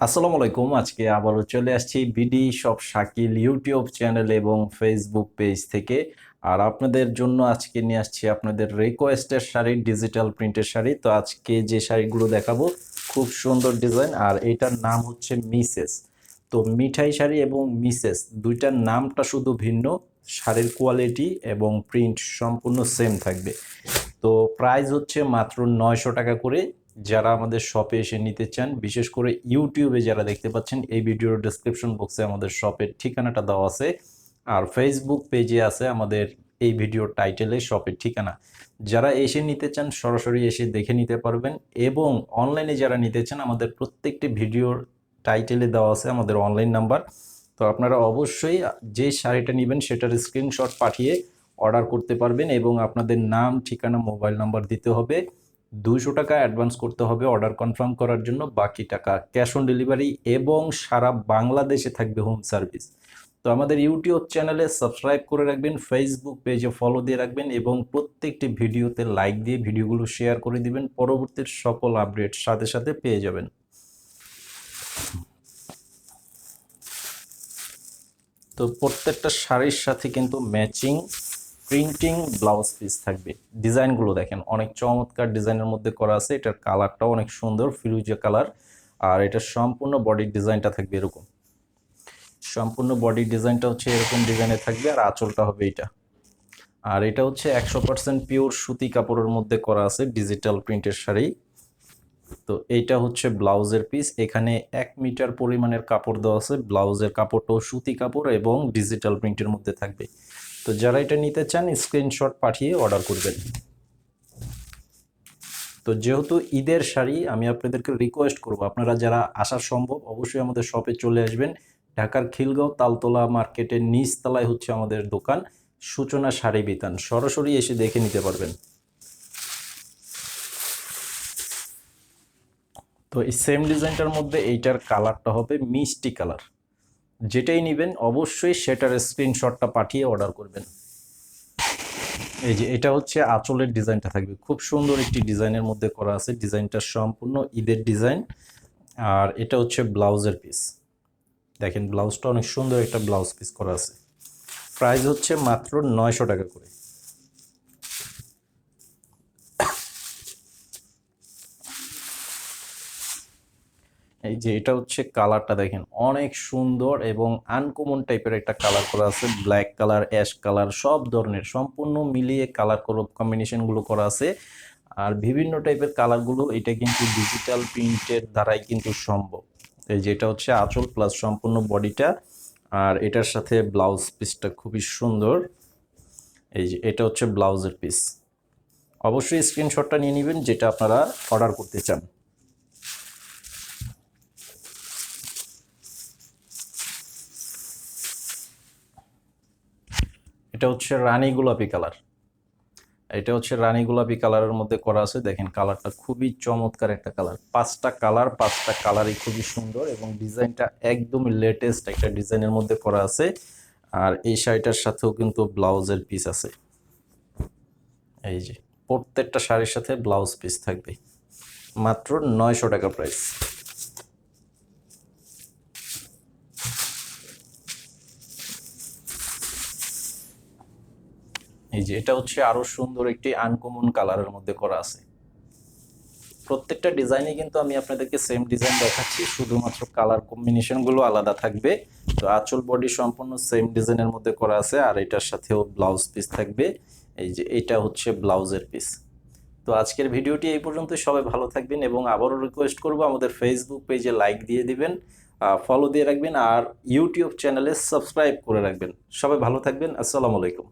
আসসালামু আলাইকুম, আজকে আবারও চলে আসছি বিডি সব শাকিল ইউটিউব চ্যানেল এবং ফেসবুক পেজ থেকে। আর আপনাদের জন্য আজকে নিয়ে আসছি আপনাদের রিকোয়েস্টের শাড়ি ডিজিটাল প্রিন্টের শাড়ি। তো আজকে যে শাড়িগুলো দেখাবো, খুব সুন্দর ডিজাইন আর এটার নাম হচ্ছে মিসেস। তো মিঠাই শাড়ি এবং মিসেস দুইটার নামটা শুধু ভিন্ন, শাড়ির কোয়ালিটি এবং প্রিন্ট সম্পূর্ণ সেম থাকবে। তো প্রাইস হচ্ছে মাত্র নয়শো টাকা করে। যারা আমাদের শপে এসে নিতে চান, বিশেষ করে ইউটিউবে যারা দেখতে পাচ্ছেন, এই ভিডিওর ডেসক্রিপশন বক্সে আমাদের শপের ঠিকানাটা দেওয়া আছে। আর ফেসবুক পেজে আছে আমাদের এই ভিডিওর টাইটেলে শপের ঠিকানা। যারা এসে নিতে চান, সরাসরি এসে দেখে নিতে পারবেন এবং অনলাইনে যারা নিতে চান, আমাদের প্রত্যেকটি ভিডিওর টাইটেলে দেওয়া আছে আমাদের অনলাইন নাম্বার তো আপনারা অবশ্যই যে শাড়িটা নেবেন, সেটার স্ক্রিনশট পাঠিয়ে অর্ডার করতে পারবেন এবং আপনাদের নাম, ঠিকানা মোবাইল নাম্বার দিতে হবে। দুশো টাকা অ্যাডভান্স করতে হবে অর্ডার কনফার্ম করার জন্য, বাকি টাকা ক্যাশ অন ডেলিভারি এবং সারা বাংলাদেশে থাকবে হোম সার্ভিস তো আমাদের ইউটিউব চ্যানেলে সাবস্ক্রাইব করে রাখবেন ফেসবুক পেজে ফলো দিয়ে রাখবেন এবং প্রত্যেকটি ভিডিওতে লাইক দিয়ে ভিডিওগুলো শেয়ার করে দিবেন পরবর্তীর সকল আপডেট সাথে সাথে পেয়ে যাবেন। তো প্রত্যেকটা শাড়ির সাথে কিন্তু ম্যাচিং প্রিন্টিং ব্লাউজ পিস থাকবে। ডিজাইনগুলো দেখেন, অনেক চমৎকার ডিজাইনের মধ্যে করা আছে। এটার কালারটাও অনেক সুন্দর, ফিরুজা কালার আর এটার সম্পূর্ণ বডির ডিজাইনটা থাকবে এরকম। সম্পূর্ণ বডির ডিজাইনটা হচ্ছে এরকম ডিজাইনে থাকবে, আর আঁচলটা হবে এটা আর এটা হচ্ছে একশো পার্সেন্ট পিওর সুতি কাপড়ের মধ্যে করা আছে ডিজিটাল প্রিন্টের শাড়ি। তো এইটা হচ্ছে ব্লাউজের পিস এখানে এক মিটার পরিমাণের কাপড় দেওয়া আছে। ব্লাউজের কাপড়টাও সুতি কাপড় এবং ডিজিটাল প্রিন্টের মধ্যে থাকবে। তো যারা এটা নিতে চান স্ক্রিনশট পাঠিয়ে অর্ডার করবেন। তো যেহেতু ঈদের শাড়ি, আমি আপনাদেরকে রিকোয়েস্ট করব। আপনারা যারা আসা সম্ভব, অবশ্যই আমাদের শপে চলে আসবেন। ঢাকার খিলগাঁও তালতলা মার্কেটের নিচতলায় হচ্ছে আমাদের দোকান। সূচনা শাড়ি বিতান। সরাসরি এসে দেখে নিতে পারবেন। তো এই সেম ডিজাইনটার মধ্যে এইটার কালারটা হবে মিষ্টি কালার যেটাই নেবেন, অবশ্যই সেটার স্ক্রিনশটটা পাঠিয়ে অর্ডার করবেন। এই যে, এটা হচ্ছে আঁচলের ডিজাইনটা থাকবে। খুব সুন্দর একটি ডিজাইনের মধ্যে করা আছে। ডিজাইনটা সম্পূর্ণ ঈদের ডিজাইন। আর এটা হচ্ছে ব্লাউজের পিস দেখেন, ব্লাউজটা অনেক সুন্দর একটা ব্লাউজ পিস করা আছে। প্রাইস হচ্ছে মাত্র নয়শো টাকা করে। এই যে এটা হচ্ছে কালারটা দেখেন, অনেক সুন্দর এবং আনকমন টাইপের একটা কালার করা আছে ব্ল্যাক কালার অ্যাশ কালার সব ধরনের, সম্পূর্ণ মিলিয়ে কালার কম্বিনেশনগুলো করা আছে। আর বিভিন্ন টাইপের কালারগুলো এটা কিন্তু ডিজিটাল প্রিন্টের দ্বারাই কিন্তু সম্ভব। এই যে এটা হচ্ছে আঁচল প্লাস সম্পূর্ণ বডিটা, আর এটার সাথে ব্লাউজ পিসটা খুবই সুন্দর। এই যে এটা হচ্ছে ব্লাউজের পিস অবশ্যই স্ক্রিনশটটা নিয়ে নেবেন, যেটা আপনারা অর্ডার করতে চান। এটা হচ্ছে রানী গোলাপি কালার। এটা হচ্ছে রানী গোলাপি কালারের মধ্যে করা আছে। দেখেন, কালারটা খুবই চমৎকার একটা কালার। পাঁচটা কালার, পাঁচটা কালারই খুবই সুন্দর এবং ডিজাইনটা একদমই লেটেস্ট একটা ডিজাইনের মধ্যে করা আছে। আর এই শাড়িটার সাথেও কিন্তু ব্লাউজের পিস আছে। এই যে, প্রত্যেকটা শাড়ির সাথে ব্লাউজ পিস থাকবে। মাত্র নয়শো টাকা প্রাইস এই যে, এটা হচ্ছে আরও সুন্দর একটি আনকমন কালারের মধ্যে করা আছে। প্রত্যেকটা ডিজাইনে কিন্তু আমি আপনাদেরকে সেম ডিজাইন দেখাচ্ছি, শুধুমাত্র কালার কম্বিনেশনগুলো আলাদা থাকবে। তো আঁচল বডি সম্পূর্ণ সেম ডিজাইনের মধ্যে করা আছে, আর এটার সাথেও ব্লাউজ পিস থাকবে। এই যে, এটা হচ্ছে ব্লাউজের পিস তো আজকের ভিডিওটি এই পর্যন্ত, সবাই ভালো থাকবেন এবং আবারও রিকোয়েস্ট করব আমাদের ফেসবুক পেজে লাইক দিয়ে দিবেন ফলো দিয়ে রাখবেন, আর ইউটিউব চ্যানেলে সাবস্ক্রাইব করে রাখবেন। সবাই ভালো থাকবেন, আসসালামু আলাইকুম।